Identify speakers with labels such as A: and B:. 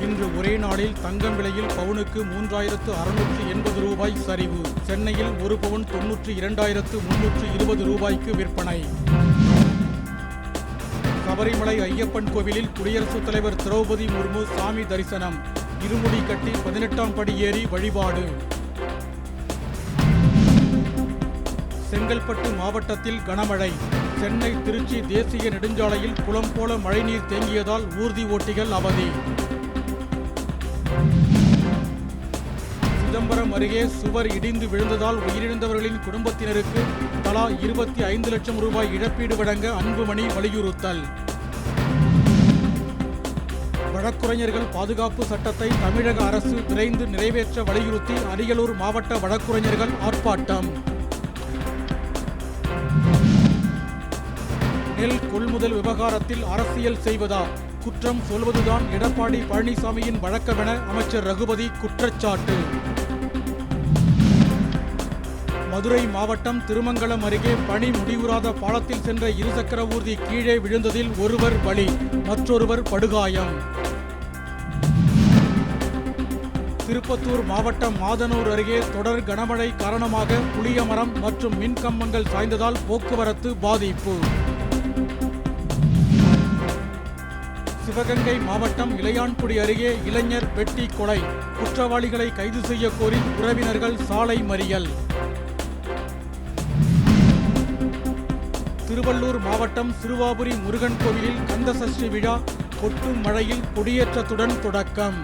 A: இன்று ஒரே நாளில் தங்கம் விலையில் பவுனுக்கு மூன்றாயிரத்து அறுநூற்று எண்பது ரூபாய் சரிவு. சென்னையில் ஒரு பவுன் தொன்னூற்று இரண்டாயிரத்து முன்னூற்று இருபது ரூபாய்க்கு விற்பனை. சபரிமலை ஐயப்பன் கோவிலில் குடியரசுத் தலைவர் திரௌபதி முர்மு சாமி தரிசனம். இருமுடி கட்டி பதினெட்டாம் படி ஏறி வழிபாடு. செங்கல்பட்டு மாவட்டத்தில் கனமழை. சென்னை திருச்சி தேசிய நெடுஞ்சாலையில் குளம் போல மழைநீர் தேங்கியதால் ஊர்தி ஓட்டிகள் அவதி. சிதம்பரம் அருகே சுவர் இடிந்து விழுந்ததால் உயிரிழந்தவர்களின் குடும்பத்தினருக்கு தலா இருபத்தி ஐந்து லட்சம் ரூபாய் இழப்பீடு வழங்க அன்புமணி வலியுறுத்தல். வழக்குரைஞர்கள் பாதுகாப்பு சட்டத்தை தமிழக அரசு விரைந்து நிறைவேற்ற வலியுறுத்தி அரியலூர் மாவட்ட வழக்குரைஞர்கள் ஆர்ப்பாட்டம். நெல் கொள்முதல் விவகாரத்தில் அரசியல் செய்வதா? குற்றம் சொல்வதுதான் எடப்பாடி பழனிசாமியின் வழக்கமென அமைச்சர் ரகுபதி குற்றச்சாட்டு. மதுரை மாவட்டம் திருமங்கலம் அருகே பணி முடிவுறாத பாலத்தில் சென்ற இருசக்கர ஊர்தி கீழே விழுந்ததில் ஒருவர் பலி மற்றொருவர் படுகாயம். திருப்பத்தூர் மாவட்டம் மாதனூர் அருகே தொடர் கனமழை காரணமாக புளியமரம் மற்றும் மின்கம்பங்கள் சாய்ந்ததால் போக்குவரத்து பாதிப்பு. சிவகங்கை மாவட்டம் இளையான்குடி அருகே இளைஞர் வெட்டி கொலை. குற்றவாளிகளை கைது செய்ய கோரி உறவினர்கள் சாலை மறியல். திருவள்ளூர் மாவட்டம் சிறுவாபுரி முருகன் கோவிலில் கந்தசஷ்டி விழா. கொட்டும் மழையில் கொடியேற்றத்துடன் தொடக்கம்.